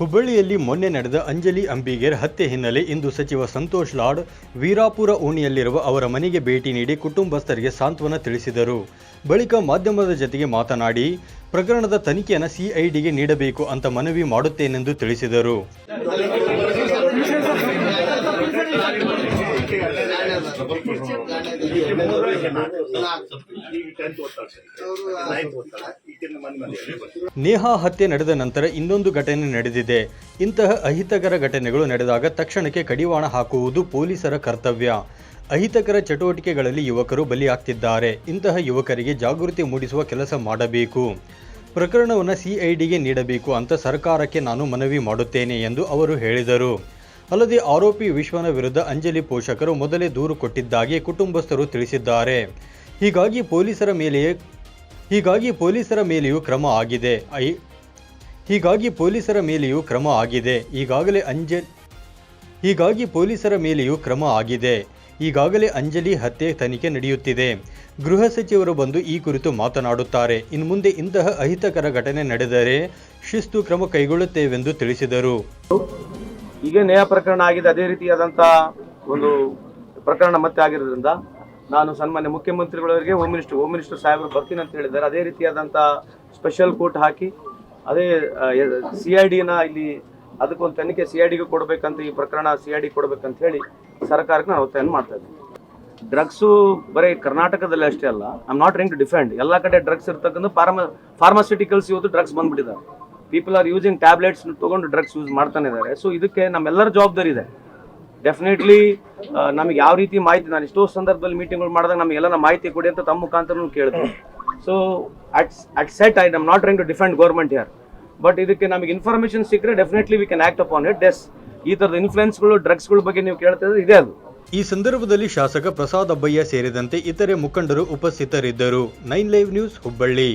ಹುಬ್ಬಳ್ಳಿಯಲ್ಲಿ ಮೊನ್ನೆ ನಡೆದ ಅಂಜಲಿ ಅಂಬಿಗೇರ್ ಹತ್ಯೆ ಹಿನ್ನೆಲೆ ಇಂದು ಸಚಿವ ಸಂತೋಷ್ ಲಾಡ್ ವೀರಾಪುರ ಓಣಿಯಲ್ಲಿರುವ ಅವರ ಮನೆಗೆ ಭೇಟಿ ನೀಡಿ ಕುಟುಂಬಸ್ಥರಿಗೆ ಸಾಂತ್ವನ ತಿಳಿಸಿದರು. ಬಳಿಕ ಮಾಧ್ಯಮದ ಜತೆಗೆ ಮಾತನಾಡಿ, ಪ್ರಕರಣದ ತನಿಖೆಯನ್ನು ಸಿಐಡಿಗೆ ನೀಡಬೇಕು ಅಂತ ಮನವಿ ಮಾಡುತ್ತೇನೆಂದು ತಿಳಿಸಿದರು. ನೇಹಾ ಹತ್ಯೆ ನಡೆದ ನಂತರ ಇನ್ನೊಂದು ಘಟನೆ ನಡೆದಿದೆ. ಇಂತಹ ಅಹಿತಕರ ಘಟನೆಗಳು ನಡೆದಾಗ ತಕ್ಷಣಕ್ಕೆ ಕಡಿವಾಣ ಹಾಕುವುದು ಪೊಲೀಸರ ಕರ್ತವ್ಯ. ಅಹಿತಕರ ಚಟುವಟಿಕೆಗಳಲ್ಲಿ ಯುವಕರು ಬಲಿಯಾಗ್ತಿದ್ದಾರೆ. ಇಂತಹ ಯುವಕರಿಗೆ ಜಾಗೃತಿ ಮೂಡಿಸುವ ಕೆಲಸ ಮಾಡಬೇಕು. ಪ್ರಕರಣವನ್ನು ಸಿಐಡಿಗೆ ನೀಡಬೇಕು ಅಂತ ಸರ್ಕಾರಕ್ಕೆ ನಾನು ಮನವಿ ಮಾಡುತ್ತೇನೆ ಎಂದು ಅವರು ಹೇಳಿದರು. ಅಲ್ಲದೆ ಆರೋಪಿ ವಿಶ್ವನ ವಿರುದ್ಧ ಅಂಜಲಿ ಪೋಷಕರು ಮೊದಲೇ ದೂರು ಕೊಟ್ಟಿದ್ದಾಗಿ ಕುಟುಂಬಸ್ಥರು ತಿಳಿಸಿದ್ದಾರೆ. ಹೀಗಾಗಿ ಪೊಲೀಸರ ಮೇಲೆಯೇ ಹೀಗಾಗಿ ಪೊಲೀಸರ ಮೇಲೆಯೂ ಕ್ರಮ ಆಗಿದೆ. ಐ, ಹೀಗಾಗಿ ಪೊಲೀಸರ ಮೇಲೆಯೂ ಕ್ರಮ ಆಗಿದೆ. ಈಗಾಗಲೇ ಅಂಜಲಿ ಹೀಗಾಗಿ ಪೊಲೀಸರ ಮೇಲೆಯೂ ಕ್ರಮ ಆಗಿದೆ. ಈಗಾಗಲೇ ಅಂಜಲಿ ಹತ್ಯೆ ತನಿಖೆ ನಡೆಯುತ್ತಿದೆ. ಗೃಹ ಸಚಿವರು ಬಂದು ಈ ಕುರಿತು ಮಾತನಾಡುತ್ತಾರೆ. ಇನ್ನು ಮುಂದೆ ಇಂತಹ ಅಹಿತಕರ ಘಟನೆ ನಡೆದರೆ ಶಿಸ್ತು ಕ್ರಮ ಕೈಗೊಳ್ಳುತ್ತೇವೆಂದು ತಿಳಿಸಿದರು. ಈಗ ನ್ಯಾಯ ಪ್ರಕರಣ ಆಗಿದೆ. ಅದೇ ರೀತಿಯಾದಂತಹ ಒಂದು ಪ್ರಕರಣ ಮತ್ತೆ ಆಗಿರೋದ್ರಿಂದ ನಾನು ಸನ್ಮಾನ್ಯ ಮುಖ್ಯಮಂತ್ರಿಗಳವರಿಗೆ ಹೋಮ್ ಮಿನಿಸ್ಟರ್ ಹೋಮ್ ಮಿನಿಸ್ಟರ್ ಸಾಹೇಬರು ಬರ್ತೀನಿ ಅಂತ ಹೇಳಿದ್ದಾರೆ. ಅದೇ ರೀತಿಯಾದಂಥ ಸ್ಪೆಷಲ್ ಕೋರ್ಟ್ ಹಾಕಿ, ಅದೇ ಸಿ ಐ ಡಿನ ಇಲ್ಲಿ ಅದಕ್ಕೊಂದು ತನಿಖೆ ಸಿ ಐ ಡಿಗೆ ಕೊಡಬೇಕಂತ ಈ ಪ್ರಕರಣ ಸಿ ಐ ಡಿ ಕೊಡಬೇಕಂತ ಹೇಳಿ ಸರ್ಕಾರಕ್ಕೆ ನಾನು ಒತ್ತಾಯ ಮಾಡ್ತಾ ಇದ್ದೀನಿ. ಡ್ರಗ್ಸು ಬರೀ ಕರ್ನಾಟಕದಲ್ಲಿ ಅಷ್ಟೇ ಅಲ್ಲ I'm not ring to defend ಎಲ್ಲ ಕಡೆ ಡ್ರಗ್ಸ್ ಇರ್ತಕ್ಕಂಥ ಫಾರ್ಮ ಫಾರ್ಮಾಸ್ಯೂಟಿಕಲ್ಸ್ ಇವತ್ತು ಡ್ರಗ್ಸ್ ಬಂದ್ಬಿಟ್ಟಿದ್ದಾರೆ. ಪೀಪಲ್ ಆರ್ ಯೂಸಿಂಗ್ ಟ್ಯಾಬ್ಲೆಟ್ಸ್ ತಗೊಂಡು ಡ್ರಗ್ಸ್ ಯೂಸ್ ಮಾಡ್ತಾನೆ ಇದ್ದಾರೆ. ಸೊ ಇದಕ್ಕೆ ನಮ್ಮೆಲ್ಲರ ಜವಾಬ್ದಾರಿ ಇದೆ. ಡೆಫಿನೆಟ್ಲಿ ನಮಗೆ ಯಾವ ರೀತಿ ಮಾಹಿತಿ, ನಾನು ಎಷ್ಟೋ ಸಂದರ್ಭದಲ್ಲಿ ಮೀಟಿಂಗ್ಗಳು ಮಾಡಿದಾಗ ನಮಗೆಲ್ಲ ಮಾಹಿತಿ ಕೊಡಿ ಅಂತ ತಮ್ಮ ಮುಖಾಂತರ ಕೇಳಿದ್ರು. So at outset I am not trying to defend government here but ಇದಕ್ಕೆ ನಮಗೆ ಇನ್ಫಾರ್ಮೇಶನ್ ಸಿಕ್ಕರೆ definitely we can act upon it ಡೆಸ್ ಈ ಥರದ ಇನ್ಫ್ಲುಯೆನ್ಸ್ಗಳು ಡ್ರಗ್ಸ್ಗಳ ಬಗ್ಗೆ ನೀವು ಕೇಳ್ತಿದ್ರೆ ಇದೆ ಅದು. ಈ ಸಂದರ್ಭದಲ್ಲಿ ಶಾಸಕ ಪ್ರಸಾದ್ ಅಬ್ಬಯ್ಯ ಸೇರಿದಂತೆ ಇತರೆ ಮುಖಂಡರು ಉಪಸ್ಥಿತರಿದ್ದರು. Nine live news Hubballi